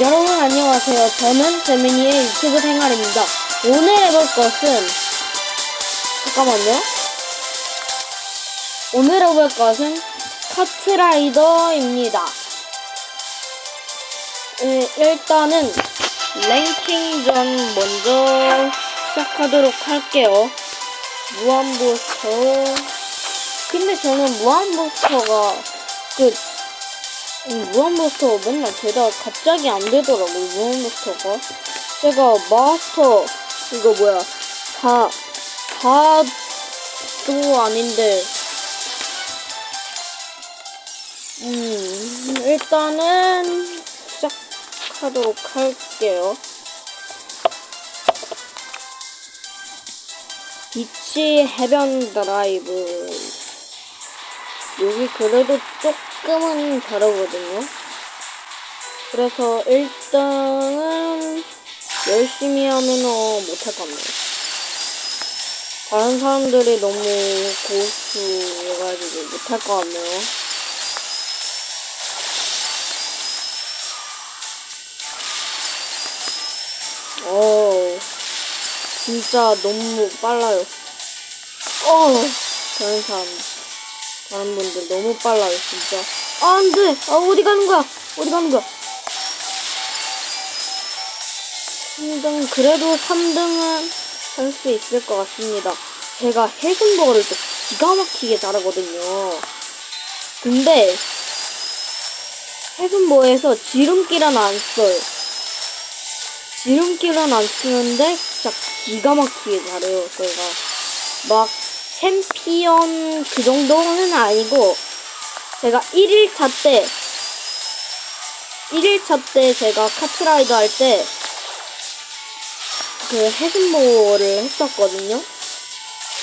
여러분 안녕하세요. 저는 재민이의 유튜브 생활입니다. 오늘 해볼 것은 잠깐만요. 오늘 해볼 것은 카트라이더입니다. 음, 일단은 랭킹전 먼저 시작하도록 할게요. 무한부스터. 근데 저는 무한부스터가 그 음, 무한부스터 맨날 되다 갑자기 안 되더라고 무한부스터가. 제가 마스터 이거 뭐야 4 4도 아닌데. 음 일단은 시작하도록 할게요. 비치 해변 드라이브. 여기 그래도 조금 은 다르거든요. 그래서 일단은 열심히 하면 어, 못할 것 같네요. 다른 사람들이 너무 고수여가지고 못할 것 같네요. 어, 진짜 너무 빨라요. 어, 다른 사람. 다른 분들 너무 빨라요, 진짜. 아, 안 돼! 아, 어디 가는 거야? 어디 가는 거야? 3등, 그래도 3등은 할 수 있을 것 같습니다. 제가 해순버거를 또 기가 막히게 잘하거든요. 근데, 해순버에서 지름길은 안 써요. 지름길은 안 쓰는데, 진짜 기가 막히게 잘해요, 제가. 막, 챔피언 그 정도는 아니고 제가 1일차 때 1일차 때 제가 카트라이더 할 때 그 해순모를 했었거든요.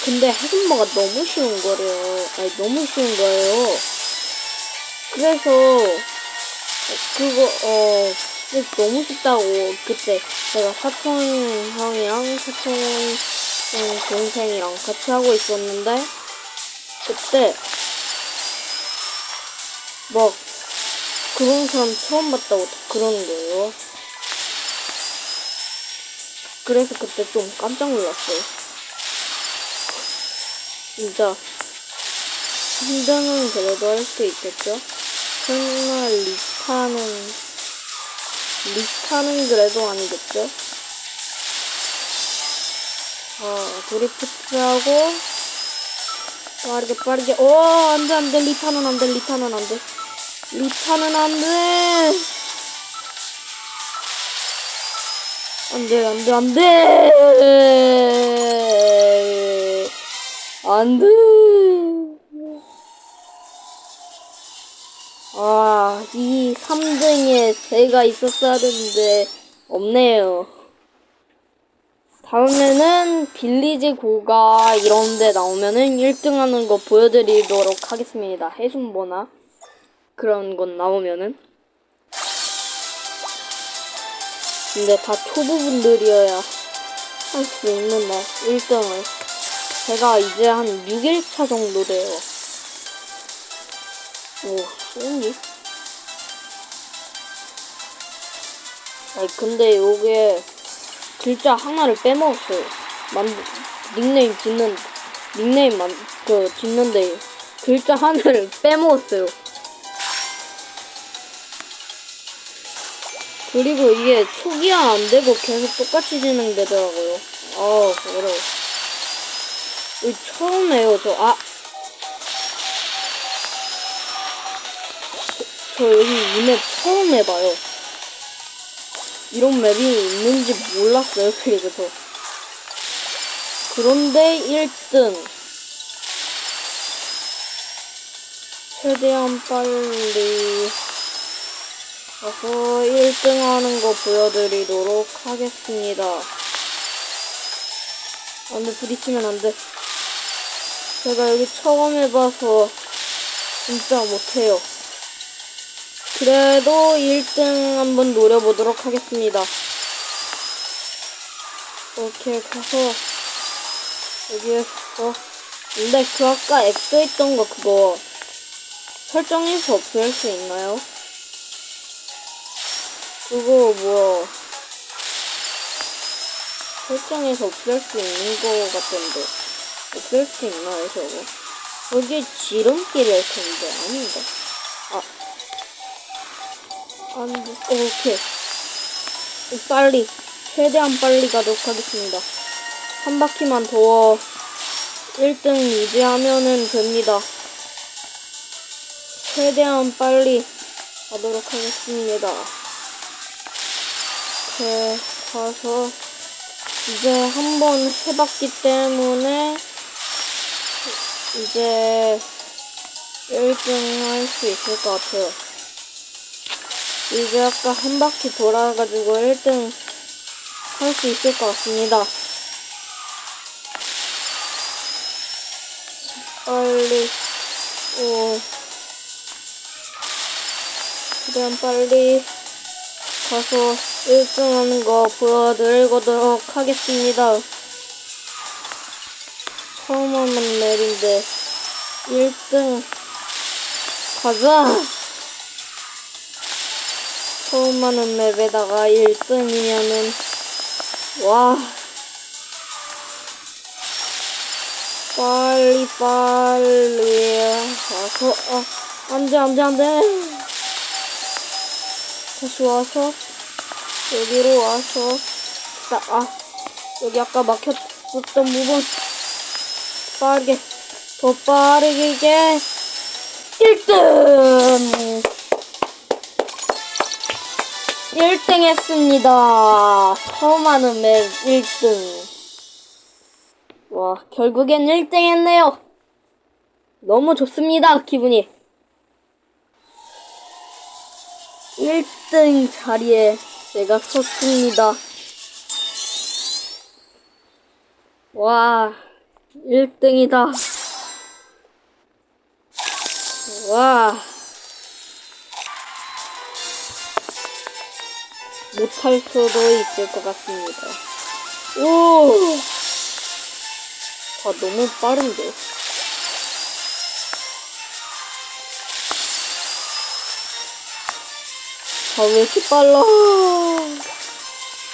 근데 해순모가 너무 쉬운 거래요. 아니 너무 쉬운 거예요. 그래서 그거 어 너무 쉽다고 그때 제가 사촌 형이랑 사촌 형 동생이랑 같이 하고 있었는데 그때 막 그런 사람 처음 봤다고 그러는 거예요. 그래서 그때 좀 깜짝 놀랐어요. 진짜 힘드는 그래도 할 수 있겠죠? 설마 리타는 리타는 그래도 아니겠죠? 어, 드리프트하고 빠르게 빠르게. 오 안돼 안돼. 리타는 안돼 리타는 안돼. 리타는 안돼. 안돼 안돼 안돼. 안돼. 아이 3등에 제가 있었어야 되는데 없네요 다음에는 빌리지 고가 이런 데 나오면은 1등 하는 거 보여드리도록 하겠습니다. 해순보나 그런 건 나오면은. 근데 다 초보분들이어야 할 수 있는 날 1등을. 제가 이제 한 6일차 정도 돼요. 오, 쏘니? 아니, 근데 요게 글자 하나를 빼먹었어요. 만 닉네임 짓는 닉네임 만 그 짓는데 글자 하나를 빼먹었어요. 그리고 이게 초기화 안 되고 계속 똑같이 진행되더라고요. 아 어려워. 이 처음 해요 저 아. 저, 저 여기 이맵 처음 해봐요. 이런 맵이 있는지 몰랐어요, 저. 그런데 1등. 최대한 빨리 가서 1등 하는 거 보여드리도록 하겠습니다. 안 돼, 부딪히면 안 돼. 제가 여기 처음 해봐서 진짜 못해요. 그래도 1등 한번 노려보도록 하겠습니다. 이렇게 가서 여기에서 근데 그 아까 X 했던 거 그거 설정해서 없앨 수 있나요? 그거 뭐 설정에서 없앨 수 있는 거 같던데 없앨 수 있나요 저거? 거기에 지름길일 텐데 아닌가? 아 안 돼 오케이. 빨리 최대한 빨리 가도록 하겠습니다. 한 바퀴만 더 1등 유지하면은 됩니다. 최대한 빨리 가도록 하겠습니다. 이렇게 가서 이제 한 번 해봤기 때문에 이제 1등 할 수 있을 것 같아요. 이제 아까 한 바퀴 돌아가지고 1등 할 수 있을 것 같습니다. 빨리, 오, 최대한 빨리 가서 1등 하는 거 보여드리도록 하겠습니다. 처음 하는 맵인데 1등 가자! 처음 하는 맵에다가 1등이면은 와. 빨리 빨리. 와서 어 안돼 안돼 안돼. 다시 와서 여기로 와서 자, 아 여기 아까 막혔었던 부분. 빠르게 더 빠르게 이게 1등 1등 했습니다 처음 하는 맵 1등 와 결국엔 1등 했네요 너무 좋습니다 기분이 1등 자리에 제가 섰습니다. 와, 1등이다. 와. 못할 수도 있을 것 같습니다. 오! 아, 너무 빠른데? 아, 왜 이렇게 빨라?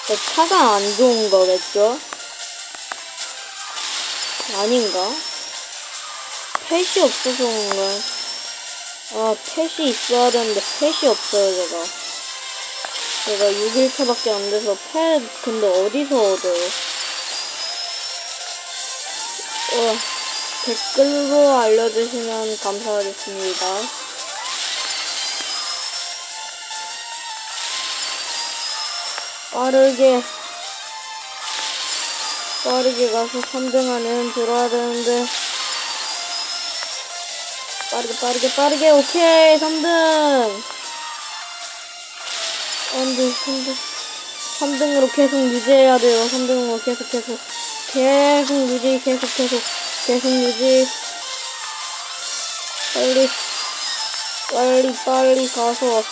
내 차가 안 좋은 거겠죠? 아닌가? 펫이 없어서 그런가? 아, 펫이 있어야 되는데 펫이 없어요, 제가. 제가 6일차밖에 안 돼서 펫, 근데 어디서 얻어요? 어, 댓글로 알려주시면 감사하겠습니다. 빠르게 빠르게 가서 3등 안에는 들어야 되는데 빠르게 빠르게 빠르게 오케이 3등 안돼 3등 3등으로 계속 유지해야 돼요. 3등으로 계속 계속. 계속 유지 계속 계속. 계속 유지. 빨리 빨리 빨리 가서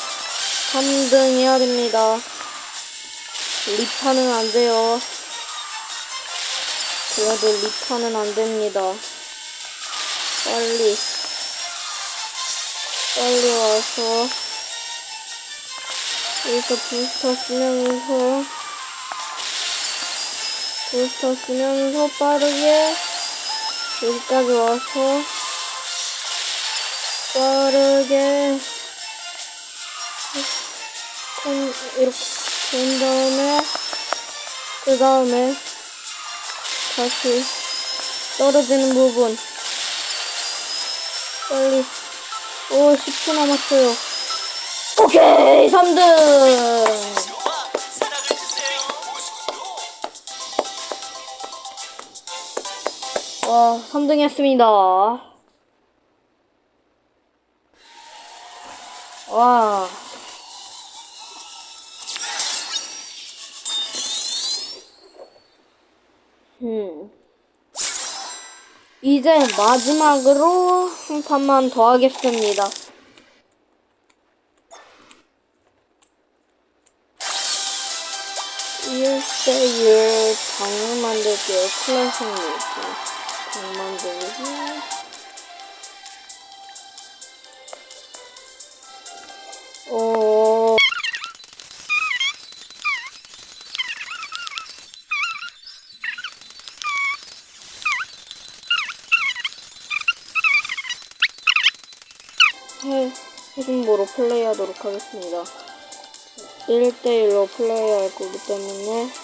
3등 해야 됩니다. 리파는 안 돼요. 그래도 리파는 안 됩니다. 빨리, 빨리 와서, 여기서 부스터 쓰면서, 부스터 쓰면서 빠르게, 여기까지 와서, 빠르게, 콘- 이렇게, 된 다음에 그 다음에 다시 떨어지는 부분. 빨리. 오 10초 남았어요 오케이 3등 와 3등 했습니다 와 음. 이제 마지막으로 한 판만 더 하겠습니다. 있어요. 플랜팅 밀기. 백만 들기. 오. 네, 해군보로 플레이하도록 하겠습니다. 1대1로 플레이할 거기 때문에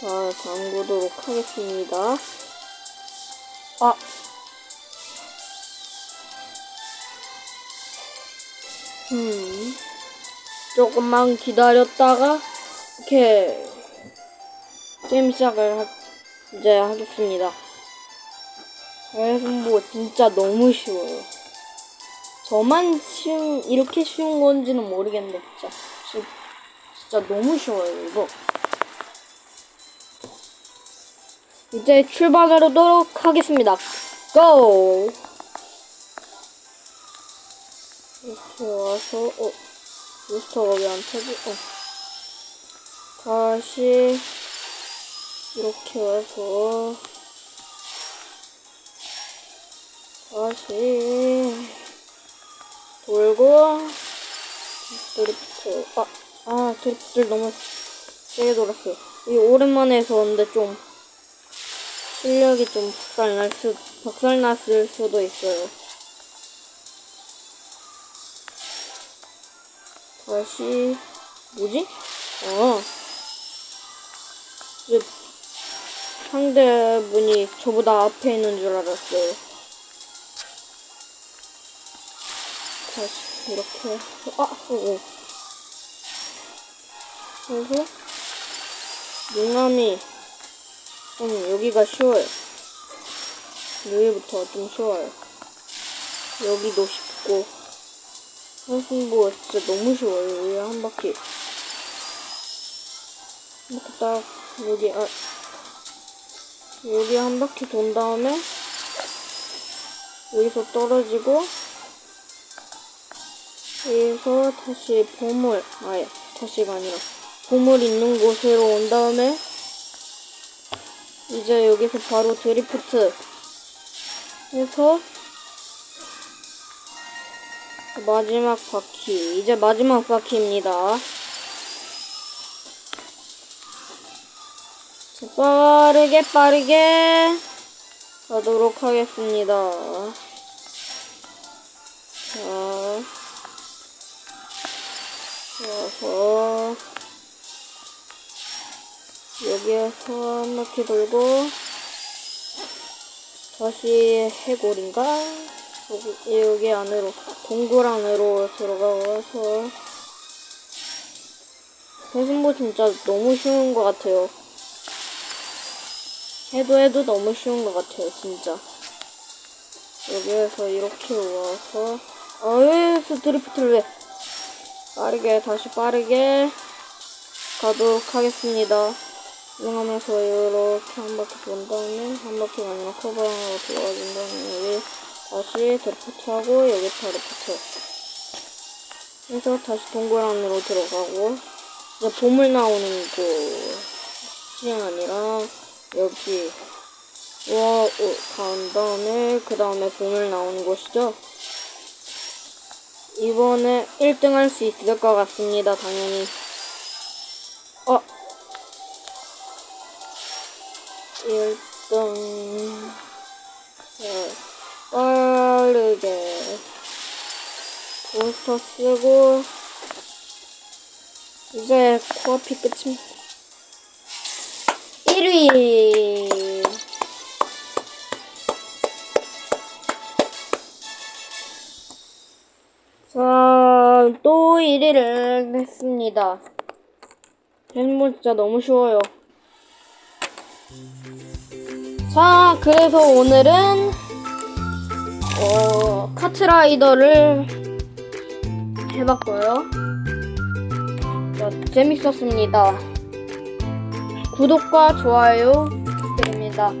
자, 잠그도록 하겠습니다. 아, 음, 조금만 기다렸다가 이렇게 게임 시작을 하, 이제 하겠습니다. 그래서 뭐 진짜 너무 쉬워요. 저만 쉬운 이렇게 쉬운 건지는 모르겠는데 진짜 진- 진짜 너무 쉬워요 이거. 이제 출발하도록 하겠습니다. 고! 이렇게 와서 어 루스터가 왜안 터지? 어 다시 이렇게 와서 다시 돌고 드리프트 아, 아 드리프트를 너무 세게 돌았어요 이 오랜만에 해서 근데 좀 실력이 좀 박살날 수 박살났을 수도 있어요 다시 뭐지? 어 이제 상대분이 저보다 앞에 있는 줄 알았어요. 다시 이렇게 아, 오, 오. 그래서 용암이 좀 여기가 쉬워요. 여기부터 좀 쉬워요. 여기도 쉽고 선승부 진짜 너무 쉬워요. 여기 한 바퀴 이렇게 딱 여기 아 여기 한 바퀴 돈 다음에 여기서 떨어지고 여기서 다시 보물 아예 다시가 아니라 보물 있는 곳으로 온 다음에 이제 여기서 바로 드리프트 해서 마지막 바퀴 이제 마지막 바퀴입니다. 자, 빠르게 빠르게 가도록 하겠습니다. 자, 와서 여기에서 한 바퀴 돌고 다시 해골인가? 여기, 여기 안으로 동굴 안으로 들어가서 배승부 진짜 너무 쉬운 것 같아요. 해도 해도 너무 쉬운 것 같아요, 진짜. 여기에서 이렇게 와서, 아, 여기서 드리프트를 왜? 빠르게, 다시 빠르게 가도록 하겠습니다. 이용하면서 이렇게 한 바퀴 돈 다음에, 한 바퀴가 아니라 커버랑으로 들어가준 다음에, 여기 다시 드리프트하고, 여기 드리프트. 해서 다시 동굴 안으로 들어가고, 이제 보물 나오는 곳이 아니라, 여기 와, 어, 간 다음에 그 다음에 보물 나오는 곳이죠. 이번에 1등 할 수 있을 것 같습니다. 당연히. 어. 1등. 자, 빠르게. 부스터 쓰고. 이제 코앞이 끝입니다. 1위. 자, 또 1위를 했습니다. 랜몬 진짜 너무 쉬워요. 자, 그래서 오늘은 어, 카트라이더를 해봤고요. 자, 재밌었습니다. 구독과 좋아요 부탁드립니다.